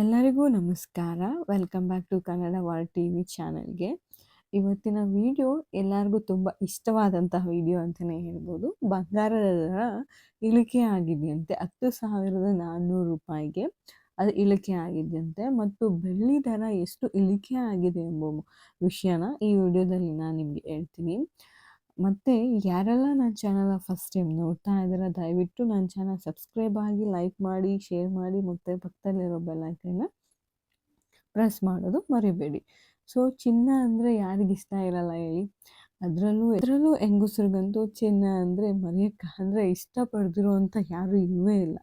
ಎಲ್ಲರಿಗೂ ನಮಸ್ಕಾರ. Welcome back to Kannada war T V ಚಾನಲ್ಗೆ ಇವತ್ತಿನ ವಿಡಿಯೋ ಎಲ್ಲರಿಗೂ ತುಂಬ ಇಷ್ಟವಾದಂತಹ ವಿಡಿಯೋ ಅಂತಲೇ ಹೇಳ್ಬೋದು. ಬಂಗಾರದ ದರ ಇಳಿಕೆ ಆಗಿದೆಯಂತೆ. ಹತ್ತು ಸಾವಿರದ ನಾನ್ನೂರು ರೂಪಾಯಿಗೆ ಅದು ಇಳಿಕೆ ಆಗಿದೆಯಂತೆ. ಮತ್ತು ಬೆಳ್ಳಿ ದರ ಎಷ್ಟು ಇಳಿಕೆ ಆಗಿದೆ ಎಂಬ ವಿಷಯನ ಈ ವಿಡಿಯೋದಲ್ಲಿ ನಾನು ನಿಮಗೆ ಹೇಳ್ತೀನಿ. ಮತ್ತು ಯಾರೆಲ್ಲ ನನ್ನ ಚಾನಲ್ನ ಫಸ್ಟ್ ಟೈಮ್ ನೋಡ್ತಾ ಇದ್ದೀರ, ದಯವಿಟ್ಟು ನನ್ನ ಚಾನಲ್ ಸಬ್ಸ್ಕ್ರೈಬ್ ಆಗಿ ಲೈಕ್ ಮಾಡಿ, ಶೇರ್ ಮಾಡಿ, ಮತ್ತು ಪಕ್ಕದಲ್ಲಿರೋ ಬೆಲ್ಲೈಕನ್ನ ಪ್ರೆಸ್ ಮಾಡೋದು ಮರಿಬೇಡಿ. ಸೊ, ಚಿನ್ನ ಅಂದರೆ ಯಾರಿಗಿಷ್ಟ ಇರಲ್ಲ ಹೇಳಿ. ಅದರಲ್ಲೂ ಅದರಲ್ಲೂ ಹೆಂಗಸ್ರಿಗಂತೂ ಚಿನ್ನ ಅಂದರೆ ಮರೆಯೋಕ್ಕೆ ಅಂದರೆ ಇಷ್ಟಪಡ್ದಿರೋವಂಥ ಯಾರೂ ಇಲ್ಲವೇ ಇಲ್ಲ.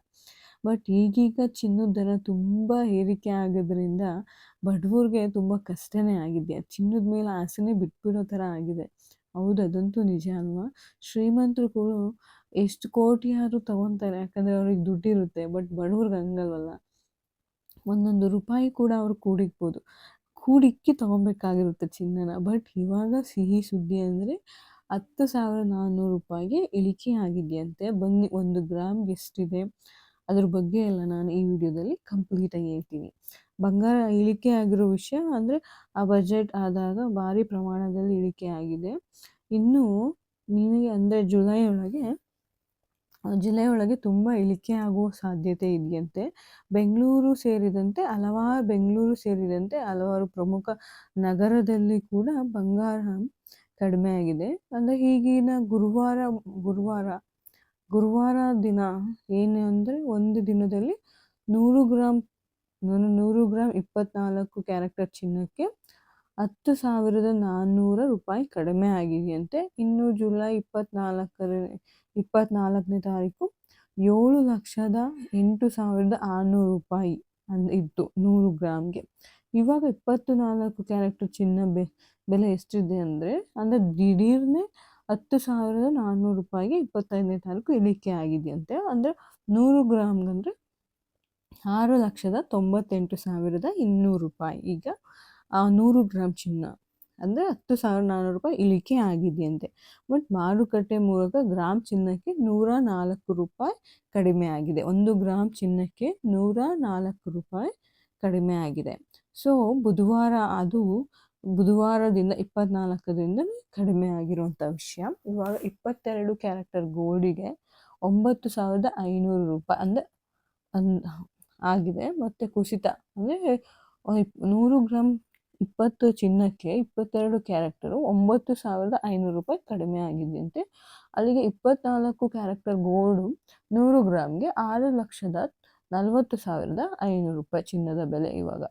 ಬಟ್ ಈಗೀಗ ಚಿನ್ನದ ದರ ತುಂಬ ಏರಿಕೆ ಆಗೋದ್ರಿಂದ ಬಡವ್ರಿಗೆ ತುಂಬ ಕಷ್ಟನೇ ಆಗಿದೆ. ಚಿನ್ನದ ಮೇಲೆ ಆಸೆನೇ ಬಿಟ್ಬಿಡೋ ಥರ ಆಗಿದೆ. ಹೌದು, ಅದಂತೂ ನಿಜ ಅಲ್ವಾ? ಶ್ರೀಮಂತರು ಕೂಡ ಎಷ್ಟು ಆದರೂ ತಗೊತಾರೆ, ಯಾಕಂದರೆ ಅವ್ರಿಗೆ ದುಡ್ಡಿರುತ್ತೆ, ಬಟ್ ಬಡವ್ರಿಗೆ ಹಂಗಲ್ವಲ್ಲ. ಒಂದೊಂದು ರೂಪಾಯಿ ಕೂಡ ಅವ್ರು ಕೂಡಿಕ್ಬೋದು. ಕೂಡಿಕ್ಕಿ ತೊಗೊಬೇಕಾಗಿರುತ್ತೆ ಚಿನ್ನನ, ಬಟ್ ಇವಾಗ ಸಿಹಿ ಸುದ್ದಿ ಅಂದರೆ ಹತ್ತು ಸಾವಿರ ನಾನ್ನೂರು ರೂಪಾಯಿಗೆ ಇಳಿಕೆ ಆಗಿದೆಯಂತೆ. ಬನ್ನಿ, ಒಂದು ಗ್ರಾಮ್ಗೆ ಎಷ್ಟಿದೆ? ಅದ್ರ ಬಗ್ಗೆ ಎಲ್ಲ ನಾನು ಈ ವಿಡಿಯೋದಲ್ಲಿ ಕಂಪ್ಲೀಟಾಗಿ ಹೇಳ್ತೀನಿ. ಬಂಗಾರ ಇಳಿಕೆ ಆಗಿರೋ ವಿಷಯ ಅಂದರೆ ಆ ಬಜೆಟ್ ಆದಾಗ ಭಾರಿ ಪ್ರಮಾಣದಲ್ಲಿ ಇಳಿಕೆ ಆಗಿದೆ. ಇನ್ನು ನಿನಗೆ ಅಂದರೆ ಜುಲೈ ಒಳಗೆ ಜುಲೈ ಒಳಗೆ ತುಂಬ ಇಳಿಕೆ ಆಗುವ ಸಾಧ್ಯತೆ ಇದೆಯಂತೆ. ಬೆಂಗಳೂರು ಸೇರಿದಂತೆ, ಹಲವಾರು ಬೆಂಗಳೂರು ಸೇರಿದಂತೆ ಹಲವಾರು ಪ್ರಮುಖ ನಗರದಲ್ಲಿ ಕೂಡ ಬಂಗಾರ ಕಡಿಮೆ ಆಗಿದೆ. ಅಂದರೆ ಈಗಿನ ಗುರುವಾರ ಗುರುವಾರ ಗುರುವಾರ ದಿನ ಏನು ಅಂದರೆ ಒಂದು ದಿನದಲ್ಲಿ ನೂರು ಗ್ರಾಮ್ ನೂರು ಗ್ರಾಮ್ ಇಪ್ಪತ್ನಾಲ್ಕು ಕ್ಯಾರೆಕ್ಟರ್ ಚಿನ್ನಕ್ಕೆ ಹತ್ತು ಸಾವಿರದ ನಾನ್ನೂರ ರೂಪಾಯಿ ಕಡಿಮೆ ಆಗಿದೆಯಂತೆ. ಇನ್ನು ಜುಲೈ ಇಪ್ಪತ್ನಾಲ್ಕರ, ಇಪ್ಪತ್ನಾಲ್ಕನೇ ತಾರೀಕು ಏಳು ಲಕ್ಷದ ಎಂಟು ಸಾವಿರದ ಆರುನೂರು ರೂಪಾಯಿ ಅಂದ ಇತ್ತು ನೂರು ಗ್ರಾಮ್ಗೆ. ಇವಾಗ ಇಪ್ಪತ್ತು ನಾಲ್ಕು ಕ್ಯಾರೆಕ್ಟರ್ ಚಿನ್ನ ಬೆ, ಬೆಲೆ ಎಷ್ಟಿದೆ ಅಂದರೆ ಅಂದರೆ ದಿಢೀರ್ನೇ ಹತ್ತು ಸಾವಿರದ ನಾನ್ನೂರು ರೂಪಾಯಿಗೆ ಇಪ್ಪತ್ತೈದನೇ ತಾರೀಕು ಇಳಿಕೆ ಆಗಿದೆಯಂತೆ. ಅಂದರೆ ನೂರು ಗ್ರಾಮ್ಗಂದರೆ ಆರು ಲಕ್ಷದ ತೊಂಬತ್ತೆಂಟು ಸಾವಿರದ ಇನ್ನೂರು ರೂಪಾಯಿ. ಈಗ ನೂರು ಗ್ರಾಮ್ ಚಿನ್ನ ಅಂದರೆ ಹತ್ತು ಸಾವಿರದ ನಾನ್ನೂರು ರೂಪಾಯಿ ಇಳಿಕೆ ಆಗಿದೆಯಂತೆ. ಬಟ್ ಮಾರುಕಟ್ಟೆ ಮೂಲಕ ಗ್ರಾಮ್ ಚಿನ್ನಕ್ಕೆ ನೂರ ನಾಲ್ಕು ರೂಪಾಯಿ ಕಡಿಮೆ ಆಗಿದೆ. ಒಂದು ಗ್ರಾಮ್ ಚಿನ್ನಕ್ಕೆ ನೂರ ನಾಲ್ಕು ರೂಪಾಯಿ ಕಡಿಮೆ ಆಗಿದೆ. ಸೊ ಬುಧವಾರ ಅದು ಬುಧವಾರದಿಂದ ಇಪ್ಪತ್ನಾಲ್ಕರಿಂದ ಕಡಿಮೆ ಆಗಿರುವಂಥ ವಿಷಯ. ಇವಾಗ ಇಪ್ಪತ್ತೆರಡು ಕ್ಯಾರೆಕ್ಟರ್ ಗೋಲ್ಡಿಗೆ ಒಂಬತ್ತು ಸಾವಿರದ ಐನೂರು ರೂಪಾಯಿ ಅಂದರೆ ಅನ್ ಆಗಿದೆ. ಮತ್ತು ಕುಸಿತ ಅಂದರೆ ನೂರು ಗ್ರಾಮ್ ಇಪ್ಪತ್ತು ಚಿನ್ನಕ್ಕೆ ಇಪ್ಪತ್ತೆರಡು ಕ್ಯಾರೆಕ್ಟರು ಒಂಬತ್ತು ಸಾವಿರದ ಐನೂರು ರೂಪಾಯಿ ಕಡಿಮೆ ಆಗಿದೆಯಂತೆ. ಅಲ್ಲಿಗೆ ಇಪ್ಪತ್ನಾಲ್ಕು ಕ್ಯಾರೆಕ್ಟರ್ ಗೋಲ್ಡು ನೂರು ಗ್ರಾಮ್ಗೆ ಆರು ಲಕ್ಷದ ನಲವತ್ತು ಸಾವಿರದ ಐನೂರು ರೂಪಾಯಿ ಚಿನ್ನದ ಬೆಲೆ ಇವಾಗ.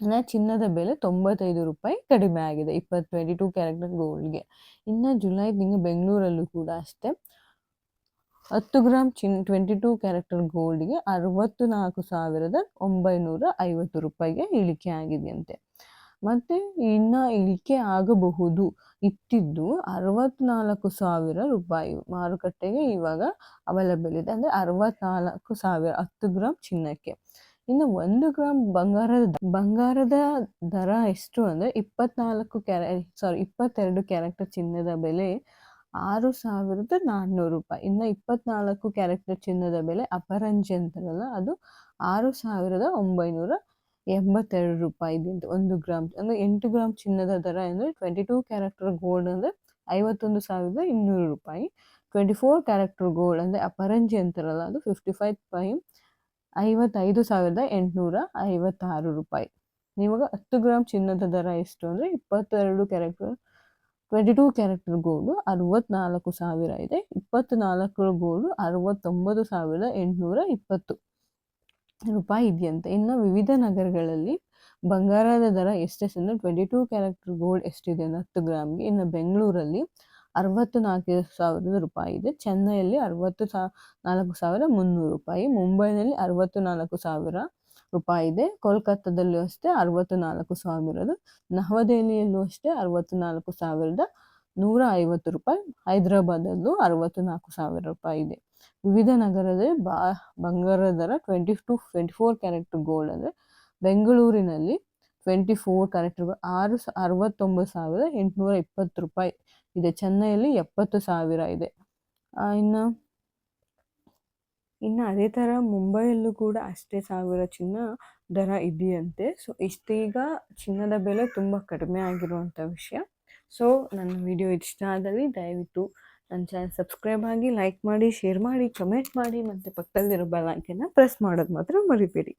ಅಂದರೆ ಚಿನ್ನದ ಬೆಲೆ ತೊಂಬತ್ತೈದು ರೂಪಾಯಿ ಕಡಿಮೆ ಆಗಿದೆ ಇಪ್ಪತ್ತು ಟ್ವೆಂಟಿ ಟೂ ಕ್ಯಾರೆಕ್ಟರ್ ಗೋಲ್ಡ್ಗೆ ಇನ್ನು ಜುಲೈ ತಿಂಗಳು ಬೆಂಗಳೂರಲ್ಲೂ ಕೂಡ ಅಷ್ಟೇ. ಹತ್ತು ಗ್ರಾಮ್ ಚಿನ್ ಟ್ವೆಂಟಿ ಟೂ ಕ್ಯಾರೆಕ್ಟರ್ ಗೋಲ್ಡ್ಗೆ ಅರವತ್ತು ನಾಲ್ಕು ಸಾವಿರದ ಒಂಬೈನೂರ ಐವತ್ತು ರೂಪಾಯಿಗೆ ಇಳಿಕೆ ಆಗಿದೆಯಂತೆ. ಮತ್ತು ಇನ್ನ ಇಳಿಕೆ ಆಗಬಹುದು. ಇತ್ತಿದ್ದು ಅರವತ್ನಾಲ್ಕು ಸಾವಿರ ರೂಪಾಯಿ ಮಾರುಕಟ್ಟೆಗೆ ಇವಾಗ ಅವೈಲಬಲ್ ಇದೆ. ಅಂದ್ರೆ ಅರವತ್ನಾಲ್ಕು ಸಾವಿರ, ಹತ್ತು ಗ್ರಾಮ್ ಚಿನ್ನಕ್ಕೆ. ಇನ್ನು ಒಂದು ಗ್ರಾಮ್ ಬಂಗಾರದ ಬಂಗಾರದ ದರ ಎಷ್ಟು ಅಂದ್ರೆ ಇಪ್ಪತ್ನಾಲ್ಕು ಕ್ಯಾರೆ ಸಾರಿ ಇಪ್ಪತ್ತೆರಡು ಕ್ಯಾರೆಕ್ಟರ್ ಚಿನ್ನದ ಬೆಲೆ ಆರು ಸಾವಿರದ ನಾನ್ನೂರು ರೂಪಾಯಿ. ಇನ್ನು ಇಪ್ಪತ್ನಾಲ್ಕು ಕ್ಯಾರೆಕ್ಟರ್ ಚಿನ್ನದ ಬೆಲೆ ಅಪರಂಜಿ ಅಂತಾರಲ್ಲ ಅದು ಆರು ಸಾವಿರದ ಒಂಬೈನೂರ ಎಂಬತ್ತೆರಡು ರೂಪಾಯಿ ಇದೆ ಒಂದು ಗ್ರಾಮ್ ಅಂದರೆ ಎಂಟು ಗ್ರಾಮ್ ಚಿನ್ನದ ದರ ಅಂದರೆ ಟ್ವೆಂಟಿ ಟೂ ಕ್ಯಾರೆಕ್ಟರ್ ಗೋಲ್ಡ್ ಅಂದರೆ ಐವತ್ತೊಂದು ಸಾವಿರದ ಇನ್ನೂರು ರೂಪಾಯಿ. ಟ್ವೆಂಟಿ ಫೋರ್ ಕ್ಯಾರೆಕ್ಟರ್ ಗೋಲ್ಡ್ ಅಂದರೆ ಅಪರಂಜಿ ಅಂತಾರಲ್ಲ, ಅದು ಫಿಫ್ಟಿ ಫೈವ್ ಪೈ ಐವತ್ತೈದು ಸಾವಿರದ ಎಂಟುನೂರ ಐವತ್ತಾರು ರೂಪಾಯಿ. ಇವಾಗ ಹತ್ತು ಗ್ರಾಮ್ ಚಿನ್ನದ ದರ ಎಷ್ಟು ಅಂದರೆ ಇಪ್ಪತ್ತೆರಡು character twenty two character gold ಅರವತ್ನಾಲ್ಕು ಸಾವಿರ ಇದೆ. ಇಪ್ಪತ್ತು ನಾಲ್ಕು ಗೋಲ್ಡು ಅರವತ್ತೊಂಬತ್ತು ಸಾವಿರದ ಎಂಟುನೂರ ಇಪ್ಪತ್ತು. ರೂಪಾಯಿ ಇದೆಯಂತೆ ಇನ್ನು ವಿವಿಧ ನಗರಗಳಲ್ಲಿ ಬಂಗಾರದ ದರ ಎಷ್ಟೆಷ್ಟು ಅಂದರೆ ಟ್ವೆಂಟಿ ಟೂ ಕ್ಯಾರೆಕ್ಟರ್ ಗೋಲ್ಡ್ ಎಷ್ಟಿದೆ ಅಂದರೆ ಹತ್ತು ಗ್ರಾಮ್ಗೆ, ಇನ್ನು ಬೆಂಗಳೂರಲ್ಲಿ ಅರವತ್ತು ನಾಲ್ಕು ಸಾವಿರದ ರೂಪಾಯಿ ಇದೆ. ಚೆನ್ನೈಯಲ್ಲಿ ಅರವತ್ತು ಸಾ, ನಾಲ್ಕು ಸಾವಿರ ಮುನ್ನೂರು ರೂಪಾಯಿ. ಮುಂಬೈನಲ್ಲಿ ಅರವತ್ತು ನಾಲ್ಕು ಸಾವಿರ ರೂಪಾಯಿ ಇದೆ. ಕೋಲ್ಕತ್ತಾದಲ್ಲೂ ಅಷ್ಟೇ ಅರವತ್ತು ನಾಲ್ಕು ಸಾವಿರದ, ನವದೆಹಲಿಯಲ್ಲೂ ಅಷ್ಟೇ ಅರವತ್ತು ನಾಲ್ಕು ಸಾವಿರದ ನೂರ ಐವತ್ತು ರೂಪಾಯಿ ಹೈದರಾಬಾದಲ್ಲೂ ಅರವತ್ತು ನಾಲ್ಕು ಸಾವಿರ ರೂಪಾಯಿ ಇದೆ. ವಿವಿಧ ನಗರದ ಬಾ ಬಂಗಾರ ದರ twenty two twenty four character gold ಅಂದರೆ ಬೆಂಗಳೂರಿನಲ್ಲಿ ಟ್ವೆಂಟಿ ಫೋರ್ ಕ್ಯಾರೆಕ್ಟರ್ ಆರು ಅರವತ್ತೊಂಬತ್ತು ಸಾವಿರದ ಎಂಟುನೂರ ಇಪ್ಪತ್ತು ರೂಪಾಯಿ ಇದೆ. ಚೆನ್ನೈಯಲ್ಲಿ ಎಪ್ಪತ್ತು ಸಾವಿರ ಇದೆ. ಇನ್ನು ಇನ್ನು ಅದೇ ಥರ ಮುಂಬೈಯಲ್ಲೂ ಕೂಡ ಅಷ್ಟೇ ಸಾವಿರ ಚಿನ್ನ ದರ ಇದೆಯಂತೆ. ಸೊ ಇಷ್ಟೀಗ ಚಿನ್ನದ ಬೆಲೆ ತುಂಬ ಕಡಿಮೆ ಆಗಿರುವಂಥ ವಿಷಯ. ಸೊ, ನನ್ನ ವಿಡಿಯೋ ಇಷ್ಟ ಆದಲ್ಲಿ ದಯವಿಟ್ಟು ನನ್ನ ಚಾನಲ್ ಸಬ್ಸ್ಕ್ರೈಬ್ ಆಗಿ, ಲೈಕ್ ಮಾಡಿ, ಶೇರ್ ಮಾಡಿ, ಕಮೆಂಟ್ ಮಾಡಿ ಮತ್ತು ಪಕ್ಕದಲ್ಲಿರೋ ಬೆಲ್ ಐಕನ್ನ ಪ್ರೆಸ್ ಮಾಡೋದು ಮಾತ್ರ ಮರಿಬೇಡಿ.